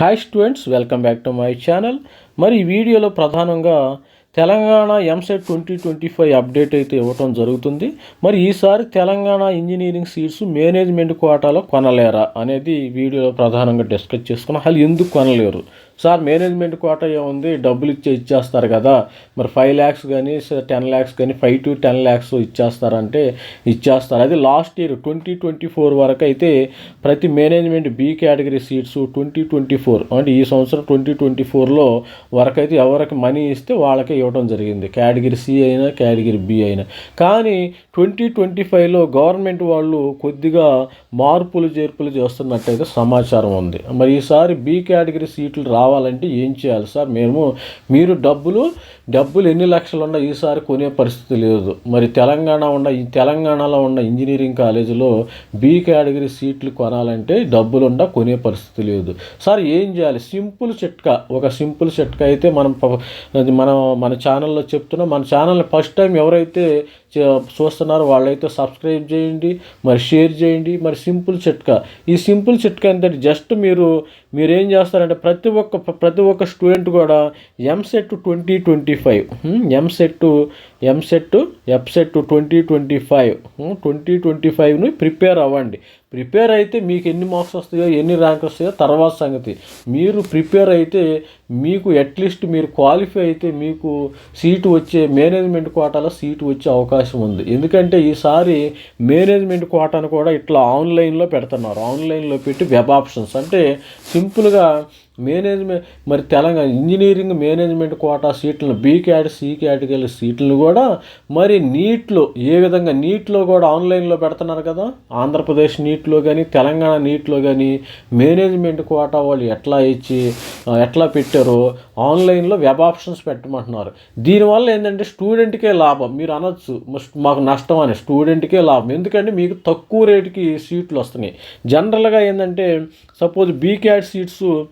Hi students welcome back to my channel మరి ఈ వీడియోలో ప్రధానంగా Telangana EAMCET twenty twenty five update అయితే ఇవ్వటం జరుగుతుంది. మరి ఈసారి తెలంగాణ ఇంజనీరింగ్ సీట్స్ మేనేజ్మెంట్ కోటాలో కొనలేరా అనేది వీడియోలో ప్రధానంగా డిస్కస్ చేసుకున్నాం. అసలు ఎందుకు కొనలేరు? సార్ మేనేజ్మెంట్ కోట ఏముంది? డబ్బులు ఇచ్చే ఇచ్చేస్తారు కదా. మరి ఫైవ్ ల్యాక్స్ కానీ టెన్ ల్యాక్స్ కానీ ఫైవ్ టు టెన్ ల్యాక్స్ ఇచ్చేస్తారంటే ఇచ్చేస్తారు. అది last year twenty twenty four వరకు అయితే ప్రతి management B category seats twenty twenty four. అంటే ఈ సంవత్సరం ట్వంటీ ట్వంటీ ఫోర్లో వరకు అయితే ఎవరికి మనీ ఇస్తే వాళ్ళకే ఇవ్వడం జరిగింది. కేటగిరీ సి అయినా కేటగిరీ బి అయినా. కానీ ట్వంటీ ట్వంటీ ఫైవ్లో గవర్నమెంట్ వాళ్ళు కొద్దిగా మార్పులు చేర్పులు చేస్తున్నట్టయితే సమాచారం ఉంది. మరి ఈసారి బి కేటగిరీ సీట్లు రావాలంటే ఏం చేయాలి సార్? మేము మీరు డబ్బులు డబ్బులు ఎన్ని లక్షలు ఉన్నా ఈసారి కొనే పరిస్థితి లేదు. మరి తెలంగాణ ఉన్న ఈ తెలంగాణలో ఉన్న ఇంజనీరింగ్ కాలేజీలో బీ కేటగిరీ సీట్లు కొనాలంటే డబ్బులుండ కొనే పరిస్థితి లేదు. సార్ ఏం చేయాలి? సింపుల్ చిట్కా ఒక సింపుల్ చిట్కా అయితే మనం మనం మన ఛానల్లో చెప్తున్నాం. మన ఛానల్ని ఫస్ట్ టైం ఎవరైతే చూస్తున్నారు. వాళ్ళైతే సబ్స్క్రైబ్ చేయండి మరి షేర్ చేయండి. మరి సింపుల్ చిట్కా. ఈ సింపుల్ చిట్కా ఏంటంటే జస్ట్ మీరు మీరేం చేస్తారంటే ప్రతి ఒక్క ప్రతి ఒక్క స్టూడెంట్ కూడా EAMCET twenty twenty five EAMCET EAMCET EAPCET twenty twenty five twenty twenty ఫైవ్ని prepare అవ్వండి. ప్రిపేర్ అయితే మీకు ఎన్ని మార్క్స్ వస్తాయో ఎన్ని ర్యాంక్ వస్తాయో తర్వాత సంగతి. మీరు ప్రిపేర్ అయితే మీకు అట్లీస్ట్ మీరు క్వాలిఫై అయితే మీకు సీటు వచ్చే మేనేజ్మెంట్ కోటాలో సీటు వచ్చే అవకాశం ఉంది. ఎందుకంటే ఈసారి మేనేజ్మెంట్ కోటాను కూడా ఇట్లా ఆన్లైన్లో పెడుతున్నారు. ఆన్లైన్లో పెట్టి వెబ్ ఆప్షన్స్ అంటే సింపుల్గా మేనేజ్మెంట్ మరి తెలంగాణ ఇంజనీరింగ్ మేనేజ్మెంట్ కోటా సీట్లను బీ క్యాట్ సి కేటగిరీ సీట్లను కూడా మరి నీట్లో ఏ విధంగా నీట్లో కూడా ఆన్లైన్లో పెడుతున్నారు కదా? ఆంధ్రప్రదేశ్ నీట్లో కానీ తెలంగాణ నీట్లో కానీ మేనేజ్మెంట్ కోటా వాళ్ళు ఎట్లా ఇచ్చి ఎట్లా పెట్టారో ఆన్లైన్లో వెబ్ ఆప్షన్స్ పెట్టమంటున్నారు. దీనివల్ల ఏంటంటే స్టూడెంట్కే లాభం. మీరు అనొచ్చు "మస్- మాకు నష్టం అని స్టూడెంట్కే లాభం. ఎందుకంటే మీకు తక్కువ రేటుకి సీట్లు వస్తున్నాయి. జనరల్గా ఏంటంటే సపోజ్ బీ క్యాట్ సీట్స్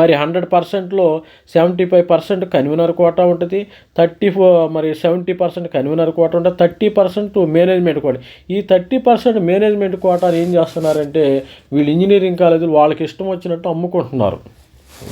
మరి హండ్రెడ్ పర్సెంట్లో seventy five percent convener quota ఉంటుంది. థర్టీ ఫోర్ మరి సెవెంటీ పర్సెంట్ కన్వీనర్ కోటా ఉంటుంది. Thirty percent management quota. ఈ థర్టీ పర్సెంట్ మేనేజ్మెంట్ కోటాను ఏం చేస్తున్నారంటే వీళ్ళు ఇంజనీరింగ్ కాలేజీలు వాళ్ళకి ఇష్టం వచ్చినట్టు అమ్ముకుంటున్నారు.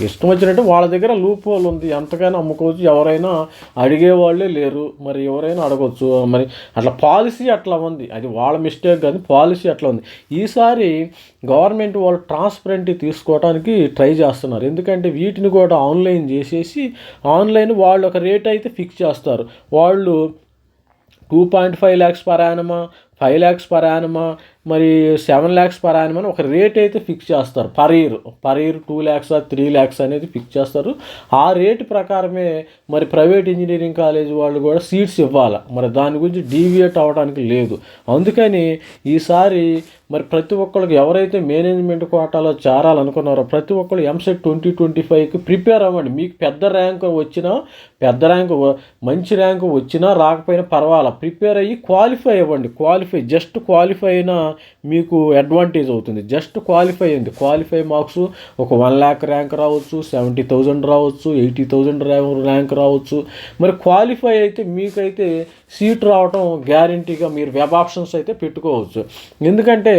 ఇష్టం వచ్చినట్టు వాళ్ళ దగ్గర లూప్ హోల్ ఉంది. ఎంతకైనా అమ్ముకోవచ్చు. ఎవరైనా అడిగే వాళ్ళే లేరు. మరి ఎవరైనా అడగవచ్చు మరి అట్లా పాలసీ అట్లా ఉంది. అది వాళ్ళ మిస్టేక్ కానీ పాలసీ అట్లా ఉంది. ఈసారి గవర్నమెంట్ వాళ్ళు ట్రాన్స్పరెంట్ తీసుకోవడానికి ట్రై చేస్తున్నారు. ఎందుకంటే వీటిని కూడా ఆన్లైన్ చేసేసి ఆన్లైన్ వాళ్ళు ఒక రేట్ అయితే ఫిక్స్ చేస్తారు. వాళ్ళు two point five lakhs per యానమా five lakhs per యానమా మరి సెవెన్ ల్యాక్స్ పర్ యానం అని ఒక రేట్ అయితే ఫిక్స్ చేస్తారు. Per year. Per year two lakhs three lakhs అనేది ఫిక్స్ చేస్తారు. ఆ రేటు ప్రకారమే మరి ప్రైవేట్ ఇంజనీరింగ్ కాలేజ్ వాళ్ళు కూడా సీట్స్ ఇవ్వాలి? మరి దాని గురించి డీవియేట్ అవ్వడానికి లేదు. అందుకని ఈసారి మరి ప్రతి ఒక్కరికి ఎవరైతే మేనేజ్మెంట్ కోటాలో చేరాలనుకున్నారో ప్రతి ఒక్కరు ఎంసెట్ ట్వంటీ ట్వంటీ ఫైవ్కి ప్రిపేర్ అవ్వండి. మీకు పెద్ద ర్యాంక్ వచ్చినా పెద్ద ర్యాంక్ మంచి ర్యాంక్ వచ్చినా రాకపోయినా పర్వాలా. ప్రిపేర్ అయ్యి క్వాలిఫై అవ్వండి. క్వాలిఫై జస్ట్ క్వాలిఫై అయినా మీకు అడ్వాంటేజ్ అవుతుంది. జస్ట్ క్వాలిఫై అయింది క్వాలిఫై మార్క్స్ ఒక వన్ ల్యాక్ ర్యాంక్ రావచ్చు సెవెంటీ థౌజండ్ రావచ్చు ఎయిటీ థౌజండ్ ర్యాంక్ రావచ్చు. మరి క్వాలిఫై అయితే మీకైతే సీట్ రావటం గ్యారంటీగా మీరు వెబ్ ఆప్షన్స్ అయితే పెట్టుకోవచ్చు. ఎందుకంటే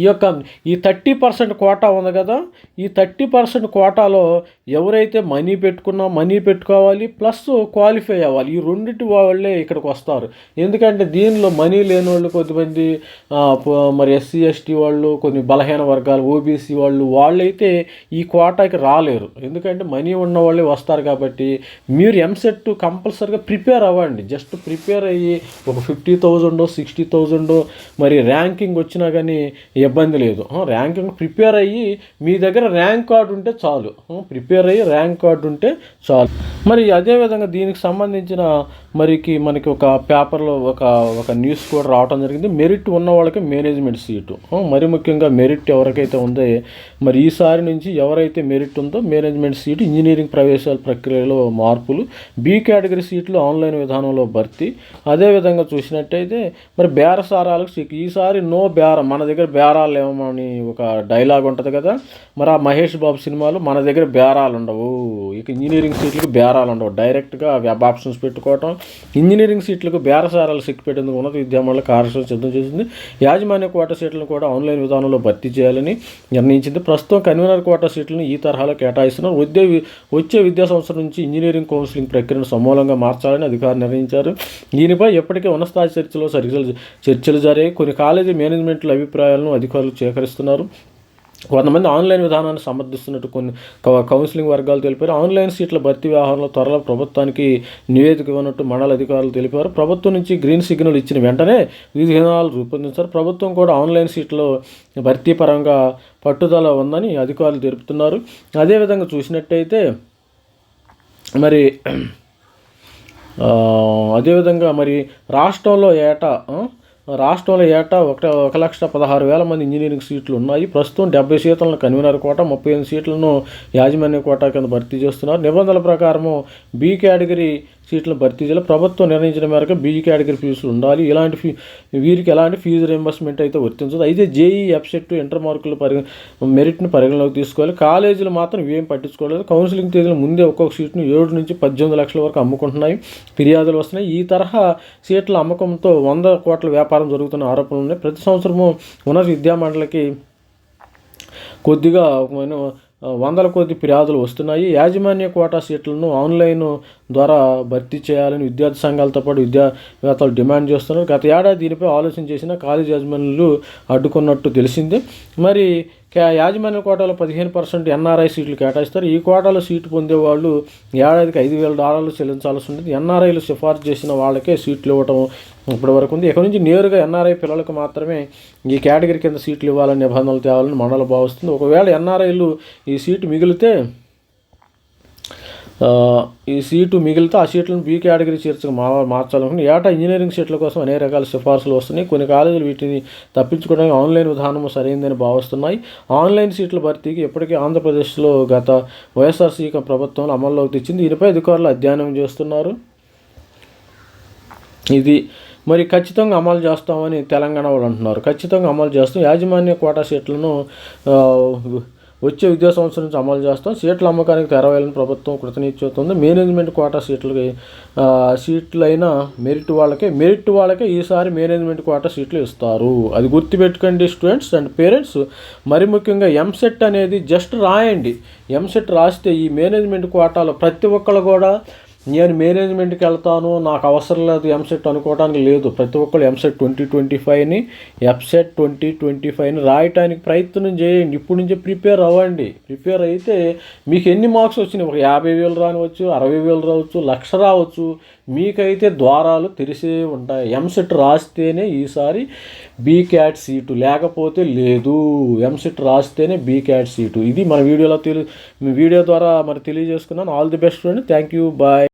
ఈ యొక్క ఈ థర్టీ పర్సెంట్ కోటా ఉంది కదా ఈ థర్టీ పర్సెంట్ కోటాలో ఎవరైతే మనీ పెట్టుకున్నా మనీ పెట్టుకోవాలి ప్లస్ క్వాలిఫై అవ్వాలి. ఈ రెండింటి వాళ్ళే ఇక్కడికి వస్తారు. ఎందుకంటే దీనిలో మనీ లేని వాళ్ళు కొద్దిమంది మరి ఎస్సీ ఎస్టీ వాళ్ళు కొన్ని బలహీన వర్గాలు ఓబీసీ వాళ్ళు వాళ్ళైతే ఈ కోటాకి రాలేరు. ఎందుకంటే మనీ ఉన్న వాళ్ళే వస్తారు కాబట్టి మీరు ఎంసెట్ కంపల్సరీగా ప్రిపేర్ అవ్వండి. జస్ట్ ప్రిపేర్ అయ్యి ఒక ఫిఫ్టీ థౌజండ్ సిక్స్టీ థౌజండో మరి ర్యాంకింగ్ వచ్చినా కానీ ఇబ్బంది లేదు. ర్యాంకింగ్ ప్రిపేర్ అయ్యి మీ దగ్గర ర్యాంక్ కార్డు ఉంటే చాలు. ప్రిపేర్ అయ్యి ర్యాంక్ కార్డు ఉంటే చాలు. మరి అదేవిధంగా దీనికి సంబంధించిన మరికి మనకి ఒక పేపర్లో ఒక ఒక న్యూస్ కూడా రావడం జరిగింది. మెరిట్ ఉన్న వాళ్ళకి మేనేజ్మెంట్ సీటు మరి ముఖ్యంగా మెరిట్ ఎవరికైతే ఉందో మరి ఈసారి నుంచి ఎవరైతే మెరిట్ ఉందో మేనేజ్మెంట్ సీటు ఇంజనీరింగ్ ప్రవేశాల ప్రక్రియలో మార్పులు బీ కేటగిరీ సీట్లు ఆన్లైన్ విధానంలో భర్తీ. అదేవిధంగా చూసినట్టయితే మరి బేరసారాలకు సిక్ ఈసారి నో బేర. మన దగ్గర బేరాలు ఏమని ఒక డైలాగ్ ఉంటుంది కదా? మరి ఆ మహేష్ బాబు సినిమాలు మన దగ్గర బేరాలు ఉండవు. ఇక ఇంజనీరింగ్ సీట్లకు బేరాలు ఉండవు. డైరెక్ట్గా వెబ్ ఆప్షన్స్ పెట్టుకోవటం ఇంజనీరింగ్ సీట్లకు బేరసారాలు సిక్ పెట్టేందుకు ఉన్నత విద్యామండలి కార్యక్రమం సిద్ధం చేసింది. యాజమాన్య కోట సీట్లను కూడా ఆన్లైన్ విధానంలో భర్తీ చేయాలని నిర్ణయించింది. ప్రస్తుతం కన్వీనర్ కోట సీట్లను ఈ తరహాలో కేటాయిస్తున్నారు. వచ్చే వచ్చే విద్యా సంవత్సరం నుంచి ఇంజనీరింగ్ కౌన్సిలింగ్ ప్రక్రియను సమూలంగా మార్చాలని అధికారులు నిర్ణయించారు. దీనిపై ఇప్పటికే ఉన్నతస్థాయి చర్చలో చర్చలు చర్చలు జరిగాయి. కొన్ని కాలేజీ మేనేజ్మెంట్ల అభిప్రాయాలను అధికారులు స్వీకరిస్తున్నారు కొంతమంది ఆన్లైన్ విధానాన్ని సమర్థిస్తున్నట్టు కొన్ని కౌన్సిలింగ్ వర్గాలు తెలిపారు. ఆన్లైన్ సీట్ల భర్తీ వ్యవహారంలో త్వరలో ప్రభుత్వానికి నివేదిక ఇవ్వనట్టు మండల అధికారులు తెలిపారు. ప్రభుత్వం నుంచి గ్రీన్ సిగ్నల్ ఇచ్చిన వెంటనే విధానాలు రూపొందించారు. ప్రభుత్వం కూడా ఆన్లైన్ సీట్లో భర్తీ పరంగా పట్టుదల ఉందని అధికారులు తెలుపుతున్నారు. అదేవిధంగా చూసినట్టయితే మరి అదేవిధంగా మరి రాష్ట్రంలో ఏటా రాష్ట్రంలో ఏటా ఒక ఒక లక్ష పదహారు వేల మంది ఇంజనీరింగ్ సీట్లు ఉన్నాయి. ప్రస్తుతం డెబ్బై సీట్లను కన్వీనర్ కోట ముప్పై ఎనిమిది సీట్లను యాజమాన్య కోట కింద భర్తీ చేస్తున్నారు. నిబంధనల ప్రకారము బి కేటగిరీ సీట్లను భర్తీ చేయాలి. ప్రభుత్వం నిర్ణయించిన మేరకు బి కేటగిరీ ఫీజులు ఉండాలి. ఇలాంటి ఫీ వీరికి ఎలాంటి ఫీజు రింబర్స్మెంట్ అయితే వర్తించదు. అయితే జేఈ ఎఫ్సెట్ ఇంటర్ మార్కులు పరి మెరిట్ని పరిగణలోకి తీసుకోవాలి. కాలేజీలు మాత్రం ఇవేం పట్టించుకోలేదు. కౌన్సిలింగ్ తేదీల ముందే ఒక్కొక్క సీట్ను ఏడు నుంచి పద్దెనిమిది లక్షల వరకు అమ్ముకుంటున్నాయి. ఫిర్యాదులు వస్తున్నాయి. ఈ తరహా సీట్ల అమ్మకంతో వంద కోట్ల వ్యాపారం జరుగుతున్న ఆరోపణలు ఉన్నాయి. ప్రతి సంవత్సరము ఉన్నత విద్యామండలికి కొద్దిగా వందల కొద్ది ఫిర్యాదులు వస్తున్నాయి. యాజమాన్య కోటా సీట్లను ఆన్లైన్ ద్వారా భర్తీ చేయాలని విద్యార్థి సంఘాలతో పాటు విద్యావేత్తలు డిమాండ్ చేస్తున్నారు. గత ఏడాది దీనిపై ఆలోచన చేసిన కాలేజ్ యాజమాన్యులు అడ్డుకున్నట్టు తెలిసింది. మరి యాజమాన్య కోటాలో పదిహేను పర్సెంట్ ఎన్ఆర్ఐ సీట్లు కేటాయిస్తారు. ఈ కోటాలో సీటు పొందేవాళ్ళు ఏడాదికి ఐదు వేల డాలర్లు చెల్లించాల్సి ఉంటుంది. ఎన్ఆర్ఐలు సిఫార్సు చేసిన వాళ్ళకే సీట్లు ఇవ్వటం ఇప్పటి వరకు ఉంది. ఇక్కడ నుంచి నేరుగా ఎన్ఆర్ఐ పిల్లలకు మాత్రమే ఈ కేటగిరీ కింద సీట్లు ఇవ్వాలని నిబంధనలు తేవాలని మండలి భావిస్తుంది. ఒకవేళ ఎన్ఆర్ఐలు ఈ సీటు మిగిలితే ఈ సీటు మిగిలితే ఆ సీట్లను బీ కేటగిరీ చేర్చుకు మా మార్చాలనుకుని ఏటా ఇంజనీరింగ్ సీట్ల కోసం అనేక రకాల సిఫార్సులు వస్తున్నాయి. కొన్ని కాలేజీలు వీటిని తప్పించుకోవడానికి ఆన్లైన్ విధానం సరైందని భావిస్తున్నాయి. ఆన్లైన్ సీట్ల భర్తీకి ఇప్పటికే ఆంధ్రప్రదేశ్లో గత వైఎస్ఆర్సీ ప్రభుత్వంలో అమల్లోకి తెచ్చింది. దీనిపై అధికారులు అధ్యయనం చేస్తున్నారు. ఇది మరి ఖచ్చితంగా అమలు చేస్తామని తెలంగాణ వాళ్ళు అంటున్నారు. ఖచ్చితంగా అమలు చేస్తాం. యాజమాన్య కోటా సీట్లను వచ్చే విద్యా సంవత్సరం నుంచి అమలు చేస్తాం. సీట్ల అమ్మకానికి తెరవేయాలని ప్రభుత్వం కృతనిచ్చుతుంది మేనేజ్మెంట్ కోటా సీట్లకి సీట్లైన మెరిట్ వాళ్ళకే మెరిట్ వాళ్ళకే ఈసారి మేనేజ్మెంట్ కోటా సీట్లు ఇస్తారు. అది గుర్తుపెట్టుకోండి స్టూడెంట్స్ అండ్ పేరెంట్స్. మరి ముఖ్యంగా ఎంసెట్ అనేది జస్ట్ రాయండి. ఎంసెట్ రాస్తే ఈ మేనేజ్మెంట్ కోటాలో ప్రతి ఒక్కళ్ళు కూడా నేను మేనేజ్మెంట్కి వెళ్తాను నాకు అవసరం లేదు ఎంసెట్ అనుకోవడానికి లేదు. ప్రతి ఒక్కరు ఎంసెట్ ట్వంటీ ట్వంటీ ఫైవ్ని ఎఫ్సెట్ ట్వంటీ ట్వంటీ ఫైవ్ని రాయటానికి ప్రయత్నం చేయండి. ఇప్పుడు నుంచే ప్రిపేర్ అవ్వండి. ప్రిపేర్ అయితే మీకు ఎన్ని మార్క్స్ వచ్చినాయి? ఒక యాభై వేలు రానివచ్చు అరవై వేలు రావచ్చు లక్ష రావచ్చు. మీకైతే ద్వారాలు తెరిసే ఉంటాయి. ఎంసెట్ రాస్తేనే ఈసారి బీక్యాట్ సీటు లేకపోతే లేదు. ఎంసెట్ రాస్తేనే బీక్యాట్ సీటు ఇది మన వీడియోలో తెలి వీడియో ద్వారా మరి తెలియజేసుకున్నాను. All the best friend thank you bye